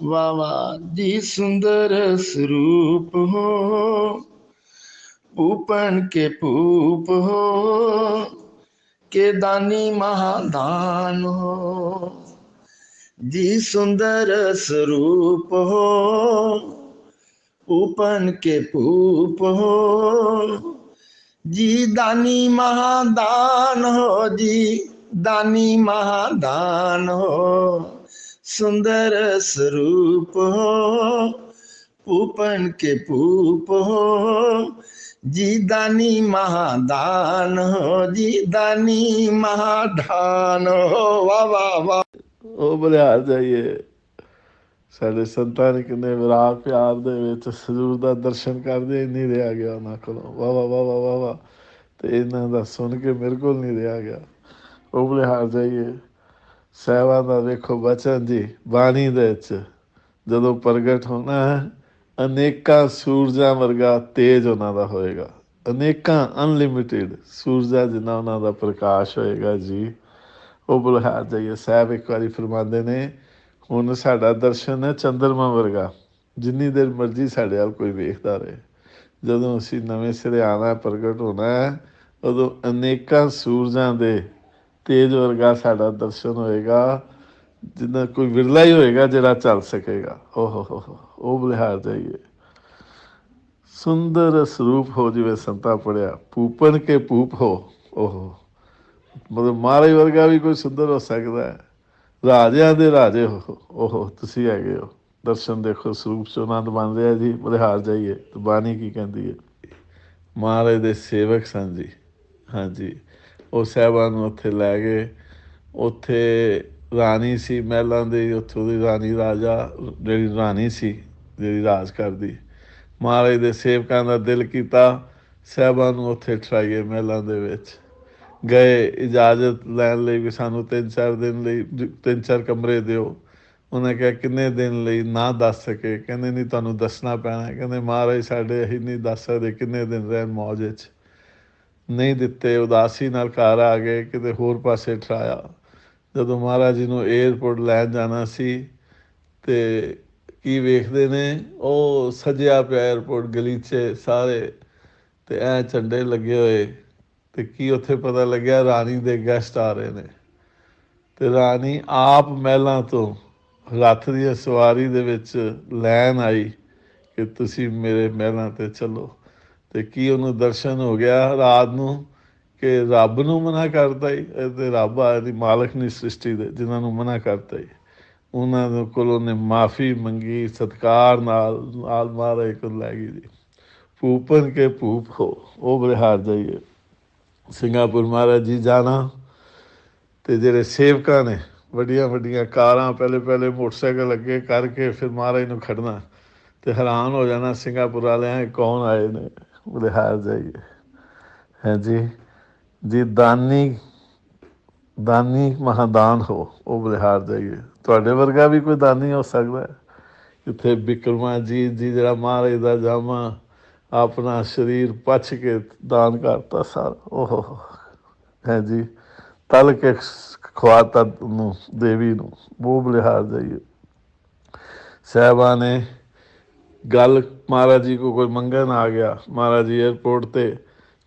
ਵਾਵਾ ਜੀ ਸੁੰਦਰ ਸਰੂਪ ਹੋ ਭੂਪਨ ਕੇ ਭੂਪ ਹੋ के दानी महादान हो जी सुंदर स्वरूप हो ऊपन के पूप हो जी दानी महादान हो जी दानी महादान हो सुंदर स्वरूप हो ऊपन के पूप हो जी दानी महादान हो जी दानी महादान हो वाह वाह ਵਾਹ ਉਹ ਬਲਿਹਾਰ ਜਾਈਏ ਸਾਡੇ ਸੰਤਾਂ ਨੇ ਕਿੰਨੇ ਵਿਰਾਗ ਪਿਆਰ ਦੇ ਵਿੱਚ ਸਜੂਰ ਦਾ ਦਰਸ਼ਨ ਕਰਦੇ ਹੀ ਨਹੀਂ ਰਿਹਾ ਗਿਆ ਉਹਨਾਂ ਕੋਲੋਂ ਵਾਹ ਵਾਹ ਵਾਹ ਵਾਹ ਵਾਹ ਵਾਹ ਤੇ ਇਹਨਾਂ ਦਾ ਸੁਣ ਕੇ ਮੇਰੇ ਕੋਲ ਨਹੀਂ ਰਿਹਾ ਗਿਆ ਉਹ ਬਲਿਹਾਰ ਜਾਈਏ ਸਹਿਵਾ ਦਾ ਵੇਖੋ ਬਚਨ ਜੀ ਬਾਣੀ ਦੇ ਵਿੱਚ ਜਦੋਂ ਪ੍ਰਗਟ ਹੋਣਾ ਹੈ, ਅਨੇਕਾਂ ਸੂਰਜਾਂ ਵਰਗਾ ਤੇਜ ਉਹਨਾਂ ਦਾ ਹੋਏਗਾ। ਅਨੇਕਾਂ ਅਨਲਿਮਿਟਿਡ ਸੂਰਜਾਂ ਜਿੰਨਾ ਉਹਨਾਂ ਦਾ ਪ੍ਰਕਾਸ਼ ਹੋਏਗਾ ਜੀ। ਉਹ ਬੁਲਹਾਰ ਜਾਈਏ, ਸਾਹਿਬ ਇੱਕ ਵਾਰੀ ਫਰਮਾਉਂਦੇ ਨੇ, ਹੁਣ ਸਾਡਾ ਦਰਸ਼ਨ ਹੈ ਚੰਦਰਮਾ ਵਰਗਾ। ਜਿੰਨੀ ਦੇਰ ਮਰਜ਼ੀ ਸਾਡੇ ਵੱਲ ਕੋਈ ਵੇਖਦਾ ਰਹੇ। ਜਦੋਂ ਅਸੀਂ ਨਵੇਂ ਸਿਰੇ ਆਣਾ ਪ੍ਰਗਟ ਹੋਣਾ ਹੈ, ਉਦੋਂ ਅਨੇਕਾਂ ਸੂਰਜਾਂ ਦੇ ਤੇਜ ਵਰਗਾ ਸਾਡਾ ਦਰਸ਼ਨ ਹੋਏਗਾ, ਜਿੰਨਾ ਕੋਈ ਵਿਰਲਾ ਹੀ ਹੋਏਗਾ, ਜਿਹੜਾ ਚੱਲ ਸਕੇਗਾ। ਓਹੋ ਹੋ ਉਹ ਬੁਲਹਾਰ ਜਾਈਏ। ਸੁੰਦਰ ਸਰੂਪ ਹੋ ਜਿਵੇਂ ਸੰਤਾ ਪੜਿਆ। ਪੂਪਨ ਕੇ ਪੂਪ ਹੋ ਓਹੋ ਮਤਲਬ ਮਹਾਰਾਜ ਵਰਗਾ ਵੀ ਕੋਈ ਸੁੰਦਰ ਹੋ ਸਕਦਾ ਹੈ। ਰਾਜਿਆਂ ਦੇ ਰਾਜੇ ਹੋ ਓਹੋ ਤੁਸੀਂ ਹੈਗੇ ਹੋ। ਦਰਸ਼ਨ ਦੇਖੋ, ਸਰੂਪ ਚ ਆਨੰਦ ਬਣ ਰਿਹਾ ਜੀ, ਬਲਿਹਾਰ ਜਾਈਏ। ਤੇ ਬਾਣੀ ਕੀ ਕਹਿੰਦੀ ਹੈ? ਮਹਾਰਾਜ ਦੇ ਸੇਵਕ ਸਨ ਜੀ। ਹਾਂਜੀ। ਉਹ ਸਾਹਿਬਾਨ ਨੂੰ ਉੱਥੇ ਲੈ ਗਏ। ਉੱਥੇ ਰਾਣੀ ਸੀ ਮਹਿਲਾਂ ਦੇ, ਉੱਥੋਂ ਦੀ ਰਾਣੀ ਰਾਜਾ, ਜਿਹੜੀ ਰਾਣੀ ਸੀ, ਜਿਹੜੀ ਰਾਜ ਕਰਦੀ। ਮਹਾਰਾਜ ਦੇ ਸੇਵਕਾਂ ਦਾ ਦਿਲ ਕੀਤਾ, ਸਾਹਿਬਾਨ ਨੂੰ ਉੱਥੇ ਠਰਾਈਏ ਮਹਿਲਾਂ ਦੇ ਵਿੱਚ। ਗਏ, ਇਜਾਜ਼ਤ ਲੈਣ ਲਈ ਵੀ ਸਾਨੂੰ ਤਿੰਨ ਚਾਰ ਦਿਨ ਲਈ ਜ- ਤਿੰਨ ਚਾਰ ਕਮਰੇ ਦਿਓ। ਉਹਨੇ ਕਿਹਾ, ਕਿੰਨੇ ਦਿਨ ਲਈ ਨਾ ਦੱਸ ਸਕੇ? ਕਹਿੰਦੇ, ਨਹੀਂ, ਤੁਹਾਨੂੰ ਦੱਸਣਾ ਪੈਣਾ ਕਹਿੰਦੇ, ਮਹਾਰਾਜ, ਸਾਡੇ ਅਸੀਂ ਨਹੀਂ ਦੱਸ ਸਕਦੇ ਕਿੰਨੇ ਦਿਨ ਰਹਿਣ ਮੌਜ ਵਿੱਚ। ਨਹੀਂ ਦਿੱਤੇ, ਉਦਾਸੀ ਨਾਲ ਘਰ ਆ ਗਏ, ਕਿਤੇ ਹੋਰ ਪਾਸੇ ਠਰਾਇਆ। ਜਦੋਂ ਮਹਾਰਾਜ ਜੀ ਨੂੰ 에ਅਰਪੋਰਟ ਲੈਣ ਜਾਣਾ ਸੀ ਤੇ ਕੀ ਵੇਖਦੇ ਨੇ, ਉਹ ਸਜਿਆ ਪਿਆ 에ਅਰਪੋਰਟ ਗਲੀਚੇ ਸਾਰੇ ਤੇ ਐ ਝੰਡੇ ਲੱਗੇ ਹੋਏ ਤੇ ਕੀ ਉੱਥੇ ਪਤਾ ਲੱਗਿਆ, ਰਾਣੀ ਦੇ ਗੈਸਟ ਆ ਰਹੇ ਨੇ। ਤੇ ਰਾਣੀ ਆਪ ਮਹਿਲਾਂ ਤੋਂ ਰੱਥ ਦੀ ਸਵਾਰੀ ਦੇ ਵਿੱਚ ਲੈਣ ਆਈ ਕਿ ਤੁਸੀਂ ਮੇਰੇ ਮਹਿਲਾਂ ਤੇ ਚੱਲੋ। ਤੇ ਕੀ ਉਹਨੂੰ ਦਰਸ਼ਨ ਹੋ ਗਿਆ ਰਾਤ ਨੂੰ ਕਿ ਰੱਬ ਨੂੰ ਮਨਾ ਕਰਤਾ ਹੀ ਇਹ ਤੇ ਰੱਬ ਆ ਦੀ ਮਾਲਕ ਨਹੀਂ ਸ੍ਰਿਸ਼ਟੀ ਦੇ, ਜਿਨ੍ਹਾਂ ਨੂੰ ਮਨਾ ਕਰਤਾ ਹੀ ਉਹਨਾਂ ਦੇ ਕੋਲ ਉਹਨੇ ਮਾਫੀ ਮੰਗੀ, ਸਤਕਾਰ ਨਾਲ ਨਾਲ ਮਾਰੇ ਕੋਲ ਲੈ ਗਈ ਜੀ। ਭੂਪਨ ਕੇ ਭੂਪ ਹੋ, ਉਹ ਬਰਿਹਾਰ ਜਾਈਏ ਸਿੰਗਾਪੁਰ ਮਹਾਰਾਜ ਜੀ ਜਾਣਾ ਤੇ ਜਿਹੜੇ ਸੇਵਕਾਂ ਨੇ, ਵੱਡੀਆਂ ਵੱਡੀਆਂ ਕਾਰਾਂ, ਪਹਿਲੇ ਪਹਿਲੇ ਮੋਟਰਸਾਈਕਲ ਅੱਗੇ ਕਰਕੇ ਫਿਰ ਮਹਾਰਾਜ ਨੂੰ ਖੜਨਾ ਤੇ ਹੈਰਾਨ ਹੋ ਜਾਣਾ, ਸਿੰਗਾਪੁਰ ਵਾਲਿਆਂ ਕੌਣ ਆਏ ਨੇ? ਬਰਿਹਾਰ ਜਾਈਏ ਹੈ ਜੀ ਜੀ ਦਾਨੀ ਦਾਨੀ ਮਹਾਦਾਨ ਹੋ, ਉਹ ਬਲਿਹਾਰ ਜਾਈਏ ਤੁਹਾਡੇ ਵਰਗਾ ਵੀ ਕੋਈ ਦਾਨੀ ਹੋ ਸਕਦਾ ਹੈ? ਇੱਥੇ ਬਿਕਰਮਾ ਜੀ ਜੀ ਜਿਹੜਾ ਮਹਾਰਾਜ ਦਾ ਜਾਮਾ ਆਪਣਾ ਸਰੀਰ ਪਛ ਕੇ ਦਾਨ ਕਰਤਾ ਸਾਰਾ, ਓਹ। ਹੈ ਜੀ, ਤਲ ਕੇ ਖਵਾਤਾ ਨੂੰ ਦੇਵੀ ਨੂੰ, ਉਹ ਬਲਿਹਾਰ ਜਾਈਏ ਸਾਹਿਬਾ ਨੇ ਗੱਲ ਮਹਾਰਾਜ ਜੀ ਕੋ ਕੋਈ ਮੰਗਣ ਆ ਗਿਆ, ਮਹਾਰਾਜ ਜੀ 에ਅਰਪੋਰਟ ਤੇ,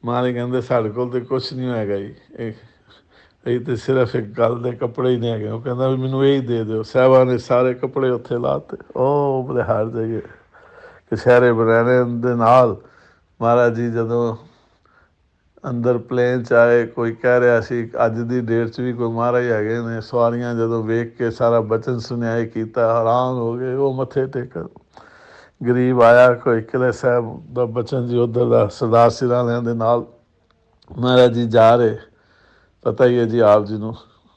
ਮਹਾਰਾਜ ਕਹਿੰਦੇ ਸਾਡੇ ਕੋਲ ਤੇ ਕੁਝ ਨਹੀਂ ਹੈਗਾ ਜੀ। ਇਹ ਇਹ ਤੇ ਸਿਰਫ ਇੱਕ ਗੱਲ ਦੇ ਕੱਪੜੇ ਹੀ ਨਹੀਂ ਹੈਗੇ। ਉਹ ਕਹਿੰਦਾ ਵੀ ਮੈਨੂੰ ਇਹ ਹੀ ਦੇ ਦਿਓ, ਸਾਹਿਬਾਂ ਨੇ ਸਾਰੇ ਕੱਪੜੇ ਉੱਥੇ ਲਾਤੇ। ਉਹ ਬਲਿਹਾਰ ਜਾਈਏ। ਕਸ਼ਹਿਰੇ ਬਰੈਣੇ ਦੇ ਨਾਲ ਮਹਾਰਾਜ ਜੀ ਜਦੋਂ ਅੰਦਰ ਪਲੇਨ ਚ ਆਏ, ਕੋਈ ਕਹਿ ਰਿਹਾ ਸੀ, ਅੱਜ ਦੀ ਡੇਟ 'ਚ ਵੀ ਕੋਈ ਮਹਾਰਾਜ ਹੈਗੇ ਨੇ, ਸਵਾਰੀਆਂ ਜਦੋਂ ਵੇਖ ਕੇ ਸਾਰਾ ਬਚਨ ਸੁਣਿਆ ਕੀਤਾ, ਹੈਰਾਨ ਹੋ ਗਏ, ਉਹ ਮੱਥੇ ਟੇਕਣ। ਗਰੀਬ ਆਇਆ, ਕੋਈ ਕਿਲੇ ਸਾਹਿਬ ਦਾ ਬਚਨ ਜੀ ਉਧਰ ਦਾ ਸਰਦਾਰ ਸਿਰਾਂ ਵਾਲਿਆਂ ਦੇ ਨਾਲ। ਮਹਾਰਾਜ ਜੀ ਜਾ ਰਹੇ। ਪਤਾ ਹੀ ਹੈ ਜੀ ਆਪ ਜੀ ਨੂੰ।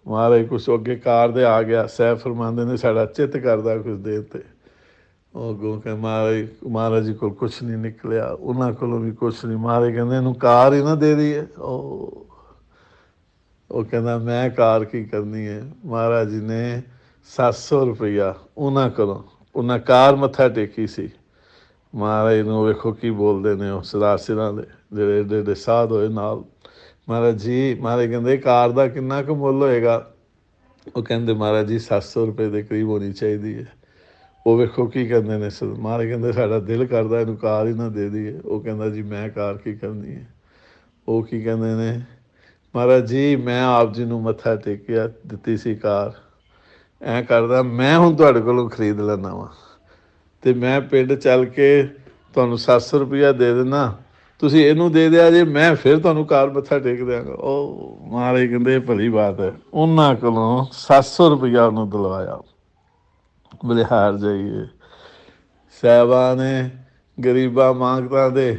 ਮਹਾਰਾਜ ਕੁਛ ਅੱਗੇ ਕਾਰ ਦੇ ਆ ਗਿਆ। ਸਹਿਬ ਫਰਮਾਉਂਦੇ ਨੇ, ਸਾਡਾ ਚਿੱਤ ਕਰਦਾ ਕੁਝ ਦੇਰ ਤੇ। ਉਹ ਗੋ ਕੇ ਮਹਾਰਾਜ ਮਹਾਰਾਜ ਜੀ ਕੋਲ ਕੁਛ ਨਹੀਂ ਨਿਕਲਿਆ। ਉਹਨਾਂ ਕੋਲੋਂ ਵੀ ਕੁਛ ਨਹੀਂ। ਮਹਾਰਾਜ ਕਹਿੰਦੇ, ਇਹਨੂੰ ਕਾਰ ਹੀ ਨਾ ਦੇ ਦਈਏ। ਉਹ ਉਹ ਕਹਿੰਦਾ, ਮੈਂ ਕਾਰ ਕੀ ਕਰਨੀ ਹੈ? ਮਹਾਰਾਜ ਜੀ ਨੇ 700 ਰੁਪਇਆ ਉਹਨਾਂ ਕੋਲੋਂ ਉਹਨਾਂ ਕਾਰ ਮੱਥਾ ਟੇਕੀ ਸੀ। ਮਹਾਰਾਜ ਨੂੰ ਵੇਖੋ ਕੀ ਬੋਲਦੇ ਨੇ ਉਹ ਸਰਦਾਰ ਸਿਰਾਂ ਦੇ, ਜਿਹੜੇ ਏਡੇ ਏਡੇ ਸਾਧ ਹੋਏ ਨਾਲ। ਮਹਾਰਾਜ ਜੀ, ਮਹਾਰਾਜ ਕਹਿੰਦੇ ਕਾਰ ਦਾ ਕਿੰਨਾ ਕੁ ਮੁੱਲ ਹੋਏਗਾ? ਉਹ ਕਹਿੰਦੇ ਮਹਾਰਾਜ ਜੀ 700 ਰੁਪਏ ਦੇ ਕਰੀਬ ਹੋਣੀ ਚਾਹੀਦੀ ਹੈ। ਉਹ ਵੇਖੋ ਕੀ ਕਹਿੰਦੇ ਨੇ ਸਰ। ਮਹਾਰਾਜ ਕਹਿੰਦੇ ਸਾਡਾ ਦਿਲ ਕਰਦਾ ਇਹਨੂੰ ਕਾਰ ਹੀ ਨਾ ਦੇ ਦਈਏ। ਉਹ ਕਹਿੰਦਾ ਜੀ, ਮੈਂ ਕਾਰ ਕੀ ਕਰਨੀ ਹੈ? ਉਹ ਕੀ ਕਹਿੰਦੇ ਨੇ? ਮਹਾਰਾਜ ਜੀ, ਮੈਂ ਆਪ ਜੀ ਨੂੰ ਮੱਥਾ ਟੇਕਿਆ, ਦਿੱਤੀ ਸੀ ਕਾਰ। ਐ ਕਰਦਾ, ਮੈਂ ਹੁਣ ਤੁਹਾਡੇ ਕੋਲੋਂ ਖਰੀਦ ਲੈਣਾ ਵਾ। ਤੇ ਮੈਂ ਪਿੰਡ ਚੱਲ ਕੇ ਤੁਹਾਨੂੰ 700 ਰੁਪਇਆ ਦੇ ਦੇਣਾ ਤੁਸੀਂ ਇਹਨੂੰ ਦੇ ਦਿਆ ਜੇ, ਮੈਂ ਫਿਰ ਤੁਹਾਨੂੰ ਕਾਰ ਮੱਥਾ ਟੇਕ ਦਿਆਂਗਾ। ਉਹ ਮਹਾਰਾਜ ਕਹਿੰਦੇ, ਭਲੀ ਬਾਤ ਹੈ। ਉਹਨਾਂ ਕੋਲੋਂ 700 ਰੁਪਇਆ ਉਹਨੂੰ ਦਿਲਵਾਇਆ। ਬਲਿਹਾਰ ਜਾਈਏ। ਸਾਹਿਬਾਂ ਨੇ, ਗਰੀਬਾਂ ਮੰਗਤਾਂ ਦੇ,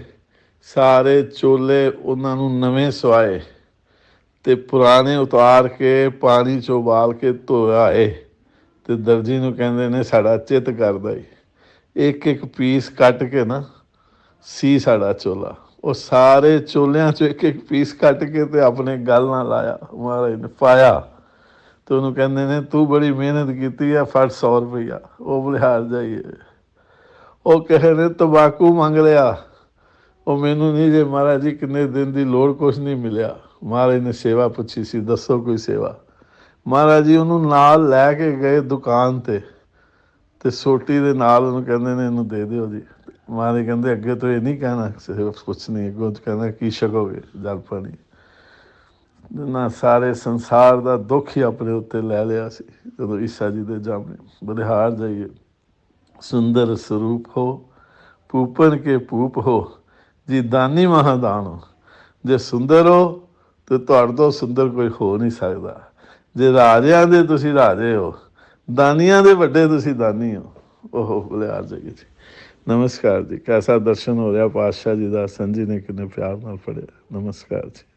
ਸਾਰੇ ਚੋਲੇ ਉਹਨਾਂ ਨੂੰ ਨਵੇਂ ਸਵਾਏ। ਤੇ ਪੁਰਾਣੇ ਉਤਾਰ ਕੇ, ਪਾਣੀ ਚ ਉਬਾਲ ਕੇ ਧੋਇਆ ਏ। ਤੇ ਦਰਜੀ ਨੂੰ ਕਹਿੰਦੇ ਨੇ ਸਾਡਾ ਚਿੱਤ ਕਰਦਾ ਈ। ਇੱਕ ਇੱਕ ਪੀਸ ਕੱਟ ਕੇ ਨਾ ਸੀ ਸਾਡਾ ਚੋਲਾ। ਉਹ ਸਾਰੇ ਚੋਲਿਆਂ ਚੋਂ ਇੱਕ ਇੱਕ ਪੀਸ ਕੱਟ ਕੇ ਤੇ ਆਪਣੇ ਗੱਲ ਨਾਲ ਲਾਇਆ, ਮਹਾਰਾਜ ਨੇ ਪਾਇਆ। ਤੇ ਉਹਨੂੰ ਕਹਿੰਦੇ ਨੇ, ਤੂੰ ਬੜੀ ਮਿਹਨਤ ਕੀਤੀ ਆ, ਫੜ 100 ਰੁਪਈਆ। ਉਹ ਬਲਿਹਾਰ ਜਾਈਏ। ਉਹ ਕਹੇ ਨੇ, ਤਬਾਕੂ ਮੰਗ ਲਿਆ। ਉਹ ਮੈਨੂੰ ਨਹੀਂ ਜੇ ਮਹਾਰਾਜ ਜੀ, ਕਿੰਨੇ ਦਿਨ ਦੀ ਲੋੜ ਕੁਛ ਨਹੀਂ ਮਿਲਿਆ। ਮਹਾਰਾਜ ਨੇ ਸੇਵਾ ਪੁੱਛੀ ਸੀ, ਦੱਸੋ ਕੋਈ ਸੇਵਾ? ਮਹਾਰਾਜ ਜੀ ਉਹਨੂੰ ਨਾਲ ਲੈ ਕੇ ਗਏ ਦੁਕਾਨ ਤੇ ਤੇ ਸੋਟੀ ਦੇ ਨਾਲ ਉਹਨੂੰ ਕਹਿੰਦੇ ਨੇ ਇਹਨੂੰ ਦੇ ਦਿਓ ਜੀ। ਮਹਾਰਾਜ ਕਹਿੰਦੇ, ਅੱਗੇ ਤੋਂ ਇਹ ਨਹੀਂ ਕਹਿਣਾ ਸਿਰਫ ਕੁਛ ਨਹੀਂ। ਅੱਗੋਂ ਤੋਂ ਕਹਿੰਦਾ, ਕੀ ਛਕੋਗੇ? ਜਲ ਪਾਣੀ। ਨਾ ਸਾਰੇ ਸੰਸਾਰ ਦਾ ਦੁੱਖ ਹੀ ਆਪਣੇ ਉੱਤੇ ਲੈ ਲਿਆ ਸੀ, ਜਦੋਂ ਈਸਾ ਜੀ ਦੇ ਜਾਮੇ ਬਲਿਹਾਰ ਜਾਈਏ। ਸੁੰਦਰ ਸਰੂਪ ਹੋ ਪੂਪਨ ਕੇ ਪੂਪ ਹੋ, ਜੀ ਦਾਨੀ ਮਹਾਦਾਨ ਹੋ। ਜੇ ਸੁੰਦਰ ਹੋ, ਤੇ ਤੁਹਾਡੇ ਤੋਂ ਸੁੰਦਰ ਕੋਈ ਹੋ ਨਹੀਂ ਸਕਦਾ। ਜੇ ਰਾਜਿਆਂ ਦੇ ਤੁਸੀਂ ਰਾਜੇ ਹੋ, ਦਾਨੀਆਂ ਦੇ ਵੱਡੇ ਤੁਸੀਂ ਦਾਨੀ ਹੋ। ਉਹ ਬਲਿਹਾਰ ਜਾਈਏ ਜੀ। ਨਮਸਕਾਰ ਜੀ। ਕੈਸਾ ਦਰਸ਼ਨ ਹੋ ਰਿਹਾ? ਪਾਤਸ਼ਾਹ ਜੀ ਦਾ ਸੰਜੀ ਨੇ ਕਿੰਨੇ ਪਿਆਰ ਨਾਲ ਪੜਿਆ ਨਮਸਕਾਰ ਜੀ।